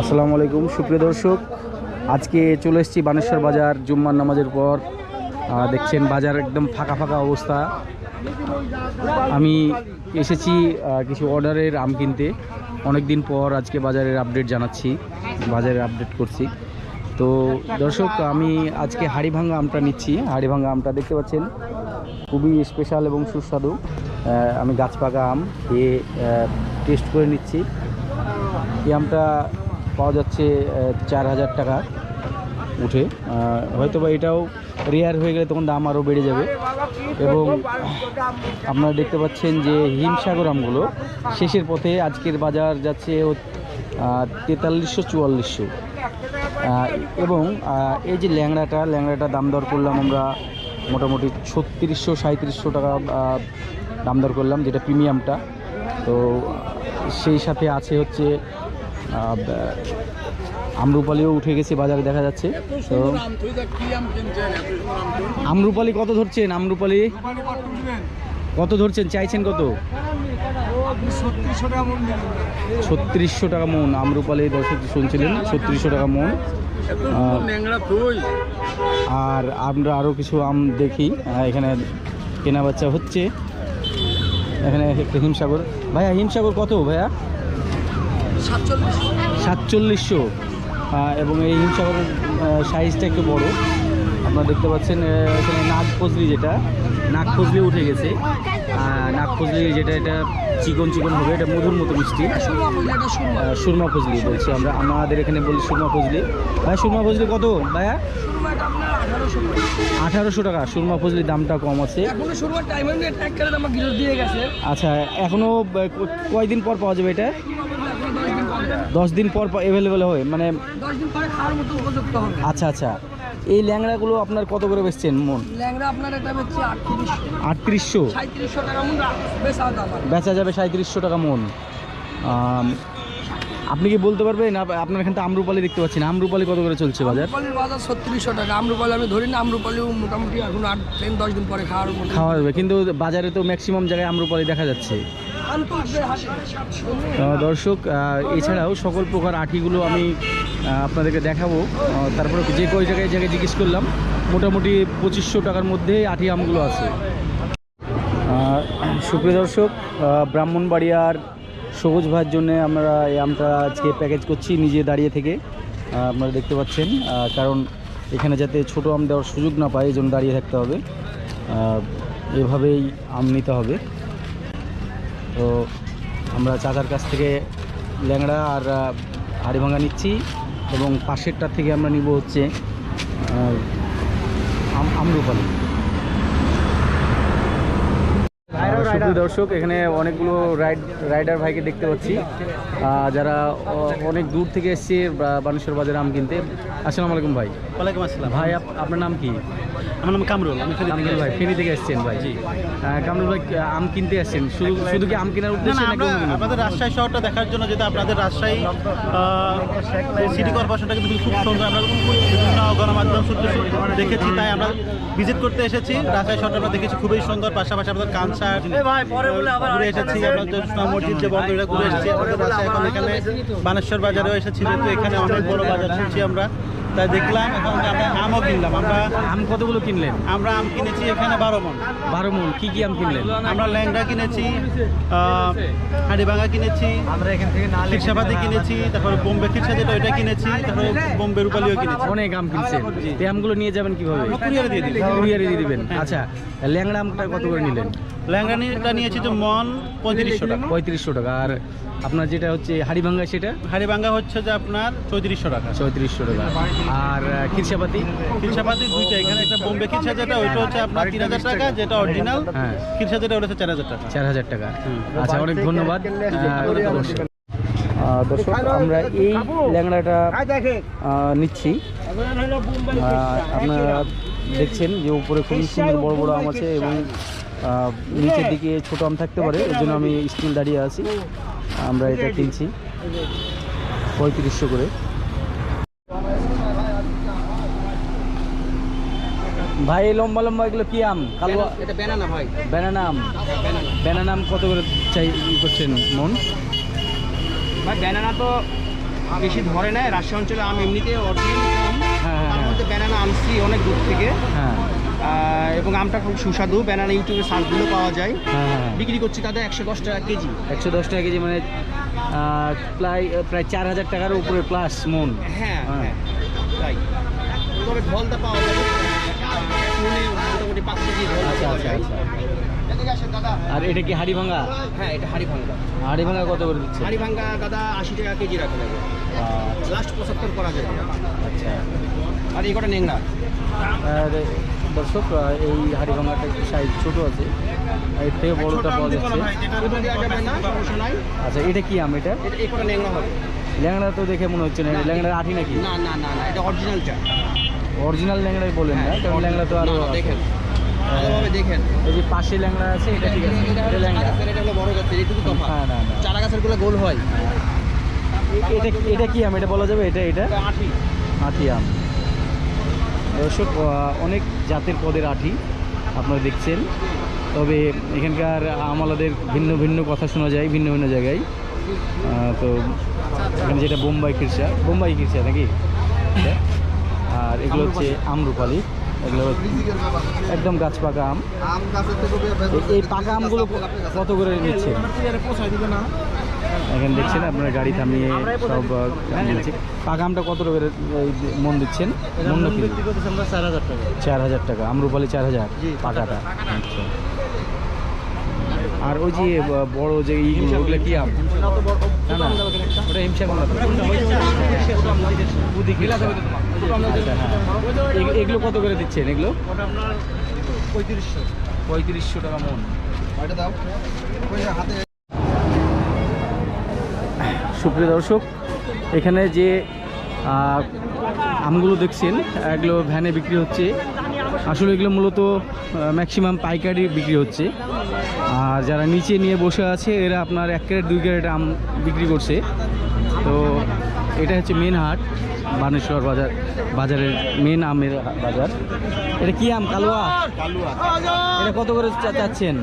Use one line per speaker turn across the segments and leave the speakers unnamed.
আসসালামু আলাইকুম, সুপ্রিয় দর্শক। আজকে চলে এসেছি বানেশ্বর বাজার, জুম্মার নামাজের পর। দেখছেন বাজার একদম ফাঁকা ফাঁকা অবস্থা। আমি এসেছি কিছু অর্ডারের আম কিনতে। অনেক দিন পর আজকে বাজারের আপডেট জানাচ্ছি, বাজারের আপডেট করছি। তো দর্শক, আমি আজকে হাড়িভাঙ্গা আমটা নিচ্ছি। হাড়িভাঙ্গা আমটা দেখতে পাচ্ছেন, খুবই স্পেশাল এবং সুস্বাদু। আমি গাছ পাকা আম খেয়ে টেস্ট করে নিচ্ছি। এই আমটা পাওয়া যাচ্ছে চার হাজার টাকা উঠে। হয়তো বা এটাও রেয়ার হয়ে গেলে তখন দাম আরও বেড়ে যাবে। এবং আপনারা দেখতে পাচ্ছেন যে হিমসাগর আমগুলো শেষের পথে আজকের বাজার যাচ্ছে তেতাল্লিশশো, চুয়াল্লিশশো। এবং এই যে ল্যাংড়াটা ল্যাংড়াটা দাম দর করলাম আমরা মোটামুটি ছত্রিশশো সাঁত্রিশশো টাকা দাম দর করলাম, যেটা প্রিমিয়ামটা তো, সেই সাথে আছে হচ্ছে আমরুপালিও উঠে গেছে বাজারে দেখা যাচ্ছে। তো আমরুপালি কত ধরছেন? আমরুপালি কত ধরছেন? চাইছেন কত? ছত্রিশশো টাকা মন। আমরুপালি দর্শক শুনছিলেন, ছত্রিশশো টাকা মন। আর আমরা আরও কিছু আম দেখি। এখানে কেনা বাচ্চা হচ্ছে। এখানে হিমসাগর। ভাইয়া, হিমসাগর কত ভাইয়া? সাতচল্লিশশো। এবং এই হিমসাগরের সাইজটা একটু বড়। আপনারা দেখতে পাচ্ছেন এখানে নাগ ফজলি যেটা নাগ ফজলি উঠে গেছে। নাগ ফজলি যেটা এটা চিকন চিকন হবে এটা মধুর মতো মিষ্টি। সুরমা ফজলি বলছি আমরা। আমাদের এখানে বলি সুরমা ফজলি ভাই সুরমা ফজলি কত ভাইয়া? আঠারোশো টাকা। সুরমা ফজলির দামটা কম আছে। আচ্ছা এখনও কয়দিন পর পাওয়া যাবে এটা? দশ দিন পর অ্যাভেলেবেল হয় মানে
দশ দিন পরে খাওয়ার মতো উপযুক্ত হবে।
আচ্ছা আচ্ছা। এই ল্যাংড়াগুলো আপনার কত করে বেচছেন মন?
ল্যাংড়া আপনার এটা হচ্ছে আটত্রিশ
আটত্রিশশো?
টাকা মন
বেচা যাবে সাঁত্রিশশো টাকা মন। আপনি কি বলতে পারবেন? আপনার এখানে তো আমরুপালি দেখতে পাচ্ছেন আমরুপালি কত করে চলছে বাজার?
বাজার ছত্রিশশো টাকা। আমরুপালি আমি ধরি না আমরুপালিও মোটামুটি এখন আট দিন দশ দিন পরে খাওয়ার
খাওয়া যাবে কিন্তু বাজারে তো ম্যাক্সিমাম জায়গায় আমরুপালি দেখা যাচ্ছে। দর্শক এছাড়াও সকল প্রকার আঠিগুলো আমি আপনাদেরকে দেখাবো। তারপরে যে কয় জায়গায় জায়গায় জিজ্ঞেস করলাম, মোটামুটি পঁচিশশো টাকার মধ্যে আঠি আমগুলো আছে। সুপ্রিয় দর্শক ব্রাহ্মণবাড়িয়ার সবুজ ভাইয়ের জন্য আমরা এই আমটা আজকে প্যাকেজ করছি নিজে দাঁড়িয়ে থেকে। আপনারা দেখতে পাচ্ছেন কারণ এখানে যাতে ছোট আম দেওয়ার সুযোগ না পায়, এই জন্য দাঁড়িয়ে থাকতে হবে। এভাবেই আম নিতে হবে। তো আমরা চাচার কাছ থেকে ল্যাংড়া আর হাড়িভাঙা নিচ্ছি এবং পাশেরটা থেকে আমরা নিব হচ্ছে আম- আমরুপালি। সুপ্রিয় দর্শক এখানে অনেকগুলো রাইড রাইডার ভাইকে দেখতে পাচ্ছি। যারা অনেক দূর থেকে এসছে বানেশ্বর বাজারে আম কিনতে। আসসালামু আলাইকুম ভাই।
ওয়ালাইকুম আসসালাম।
ভাই আপ- আপনার নাম কি?
আমার নাম কামরুল। আমি
কামরুল ভাই ফেনী থেকে এসছেন ভাই।
জি।
কামরুল ভাই আম কিনতে আসছেন শুধু শুধু কি আম কেনার উদ্দেশ্যে?
আমাদের রাজশাহী শহরটা দেখার জন্য যেটা আপনাদের রাজশাহী সিটি কর্পোরেশনটা কিন্তু খুব সুন্দর। আমরা বিভিন্ন গণমাধ্যম সূত্রে দেখেছি তাই আমরা ভিজিট করতে এসেছি। রাজশাহী শহরটা আমরা দেখেছি খুবই সুন্দর। পাশাপাশি আমাদের কানসার ঘুরে এসেছি আমরা জোসনা মসজিদ যে ঘুরে এসেছি আমাদের রাজশাহী এখন এখানে বানেশ্বর বাজারেও এসেছি যেহেতু এখানে অনেক বড় বাজার শুনছি আমরা। তাই দেখলাম এখন আমরা আমও কিনলাম আমরা
আম কতগুলো কিনলেন?
আমরা আম কিনেছি এখানে বারো মন।
বারো মন কি কি আম কিনলেন?
আমরা ল্যাংড়া কিনেছি হাঁড়িভাঙা কিনেছি
আমরা এখান থেকে না
খিরসাবাদি কিনেছি তারপরে বোম্বে খিরসা যেটা ওইটা কিনেছি তারপরে বোম্বে রূপালিও কিনেছি।
অনেক আম কিনছেন। এই আমগুলো নিয়ে যাবেন কীভাবে?
কুরিয়ারে দিয়ে দিই
কুরিয়ারে দিয়ে দিবেন। আচ্ছা ল্যাংড়া আমটা কত করে নিলেন?
ল্যাংড়ানিটা নিয়েছি যে মন পঁয়ত্রিশশো টাকা।
পঁয়ত্রিশশো টাকা। আর আপনার যেটা হচ্ছে হাড়িভাঙ্গা সেটা?
হাড়িভাঙ্গা হচ্ছে যে আপনার চৌত্রিশশো টাকা।
চৌত্রিশশো টাকা। আর খিরসাপাতি
খিরসাপাতি দুইটা এখানে একটা বোম্বে খিরসা যেটা ওইটা হচ্ছে আপনার তিন হাজার টাকা যেটা অরিজিনাল
হ্যাঁ।
খিরসা যেটা ওটা হচ্ছে চার হাজার টাকা।
চার হাজার টাকা। আচ্ছা অনেক ধন্যবাদ। দর্শক আমরা এই ল্যাংড়াটা নিচ্ছি। আপনারা দেখছেন যে উপরে খুবই সুন্দর বড় বড় আম আছে এবং আহ, নিচের দিকে ছোট আম থাকতে পারে এর জন্য আমি স্টিল দাঁড়িয়ে আছি। আমরা এটা কিনছি। পঁয়ত্রিশশো করে। ভাই লম্বা লম্বা এগুলো কি আম? কালো
এটা বেনানা ভাই।
ব্যানানা আম। ব্যানানা আম কত করে চাই করছেন মন?
ভাই বেনানা তো
বেশি ধরে নেয়। রাজশাহী অঞ্চলে আম এমনিতে অরিজিনাল
হ্যাঁ,
তার
হ্যাঁ।
মধ্যে ব্যানানা আনছি অনেক দূর থেকে।
হ্যাঁ।
এবং আমটা খুব সুস্বাদু। ব্যানানা ইউটিউবে সার্চ দিলেও পাওয়া যায়।
হ্যাঁ হ্যাঁ
বিক্রি করছি তাদের একশো দশ টাকা কেজি।
একশো দশ টাকা কেজি মানে প্রায় প্রায় চার হাজার টাকার উপরে প্লাস মন।
হ্যাঁ
হ্যাঁ।
হ্যাঁ। তাই। তবে ঢলটা পাওয়া যাবে। মনে মোটামুটি পাঁচ কেজি
আচ্ছা আচ্ছা আচ্ছা। আর এটা কি হাড়ি ভাঙা
হ্যাঁ এটা হাড়ি ভাঙ্গা
হাড়ি ভাঙা কত করে দিচ্ছে
হাড়ি ভাঙ্গা দাদা আশি টাকা কেজি রাখা যাবে। লাস্ট পঁচাত্তর করা যাবে।
আচ্ছা।
আর এই কটা নেংরা
আর দর্শক এই হাড়ি ভাঙাটা একটু সাইজ ছোটো আছে। এর থেকে বড়টা পাওয়া যাচ্ছে। আচ্ছা এটা কি আম এটা?
এটা
ল্যাংড়া তো দেখে মনে হচ্ছে না এটা ল্যাংড়ার আঠি নাকি?
না না না না এটা অরিজিনালটা
অরিজিনাল ল্যাংড়াই বলেন না কারণ ল্যাংড়া তো আরও
হ্যাঁ, দেখেন। ভালোভাবে দেখেন।
এই যে পাশে ল্যাংড়া আছে এটা ঠিক আছে
এটা
ল্যাংড়া।
এটা হলো বড় গাছের এটুকু তফাৎ
হ্যাঁ না না।
চারা গাছেরগুলো গোল হয়।
এটা এটা কি আম? এটা বলা যাবে? এটা এটা?
আঠি।
আঠি আম। দর্শক অনেক জাতের পদের আঠি আপনারা দেখছেন। তবে এখানকার আমলাদের ভিন্ন ভিন্ন কথা শোনা যায় ভিন্ন ভিন্ন জায়গায়। তো এখানে যেটা বোম্বাই খিরসা বোম্বাই খিরসা নাকি। আর এগুলো হচ্ছে আমরুপালি। এগুলো একদম গাছ পাকা আম এই পাকা আমগুলো কত করে নিচ্ছে? এখানে দেখছেন আপনার গাড়ি থামিয়ে সব নিচ্ছে পাকা আমটা কত করে মন দিচ্ছেন? মন
চার হাজার টাকা।
চার হাজার টাকা। আমরুপালি চার হাজার পাকাটা। আচ্ছা। আর ওই যে বড় যে ইগুলো ওগুলো কি আম? না না ওটা হিমসা এগুলো কত করে দিচ্ছেন এগুলো?
পঁয়ত্রিশশো
টাকা মন। সুপ্রিয় দর্শক, এখানে যে আমগুলো দেখছেন, এগুলো ভ্যানে বিক্রি হচ্ছে। আসলে এগুলো মূলত ম্যাক্সিমাম পাইকারি বিক্রি হচ্ছে। আর যারা নিচে নিয়ে বসে আছে, এরা আপনার এক ক্যারেট, দুই ক্যারেট আম বিক্রি করছে। তো, এটা হচ্ছে মেন হাট। বানেশ্বর বাজার বাজারের মেন আমের বাজার। এটা কি আম? কালুয়া? এটা কত করে চা- চাচ্ছেন?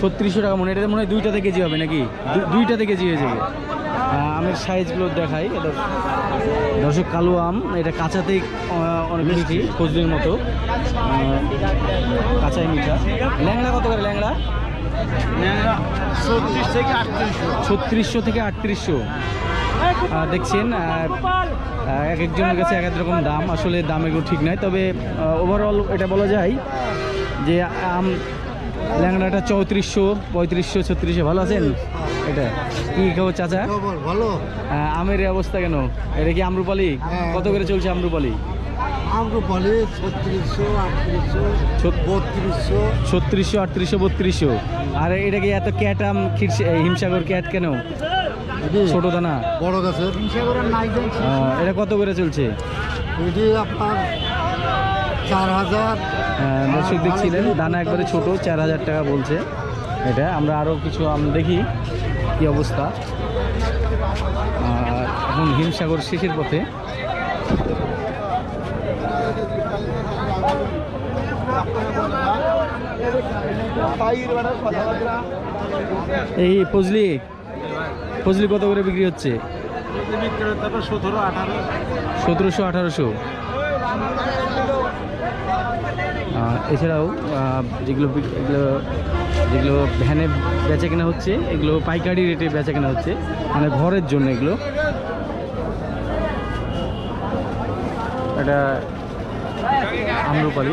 ছত্রিশশো টাকা মন।
মনে। এটা মনে হয় দুইটাতে কেজি হবে নাকি? দু- দুইটাতে কেজি হয়ে যাবে। আমের সাইজগুলো দেখাই। এটা দর্শক কালো আম। এটা কাঁচাতেই অনেক মিষ্টি ফজলির মতো। কাঁচাই মিঠা। ল্যাংড়া কত করে? ল্যাংড়া? ছত্রিশশো থেকে আটত্রিশশো। দেখছেন এক একজনের কাছে এক এক রকম দাম। আসলে দাম এগুলো ঠিক নয় তবে ওভারঅল এটা বলা যায় যে আম ল্যাংড়াটা চৌত্রিশশো পঁয়ত্রিশশো ছত্রিশশো। ভালো আছেন? এটা কি খবর চাচা?
ভালো।
আমের অবস্থা কেন? এটা কি আমরুপালি?
হ্যাঁ।
কত করে চলছে আমরুপালি?
আমরা বলে ছত্রিশশো আটত্রিশশো বত্রিশশো।
ছত্রিশশো আটত্রিশশো বত্রিশশো। আর এটা কি এত ক্যাট আম হিমসাগর ক্যাট কেন? ছোট দানা।
বড় গাছের।
এটা কত করে চলছে?
এটি আপনার চার হাজার।
আহ, দর্শক দেখছিলেন দানা একবারে ছোট চার হাজার টাকা বলছে। এটা আমরা আরও কিছু আম দেখি কি অবস্থা। আর এখন হিমসাগর শেষের পথে। এই ফজলি ফজলি কত করে বিক্রি হচ্ছে? সতেরোশো, আঠারোশো। এছাড়াও যেগুলো এগুলো, যেগুলো ভ্যানে বেচা কেনা হচ্ছে, এগুলো পাইকারি রেটে বেচা কেনা হচ্ছে মানে ঘরের জন্য এগুলো। এটা আম্রপালি।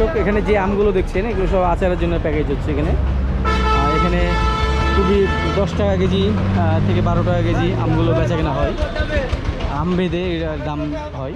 দর্শক, এখানে যে আমগুলো দেখছেন, এগুলো সব আচারের জন্য প্যাকেজ হচ্ছে এখানে। এখানে খুবই দশ টাকা কেজি থেকে বারো টাকা কেজি আমগুলো বেচা কেনা হয়। আম বেঁধে এটার দাম হয়।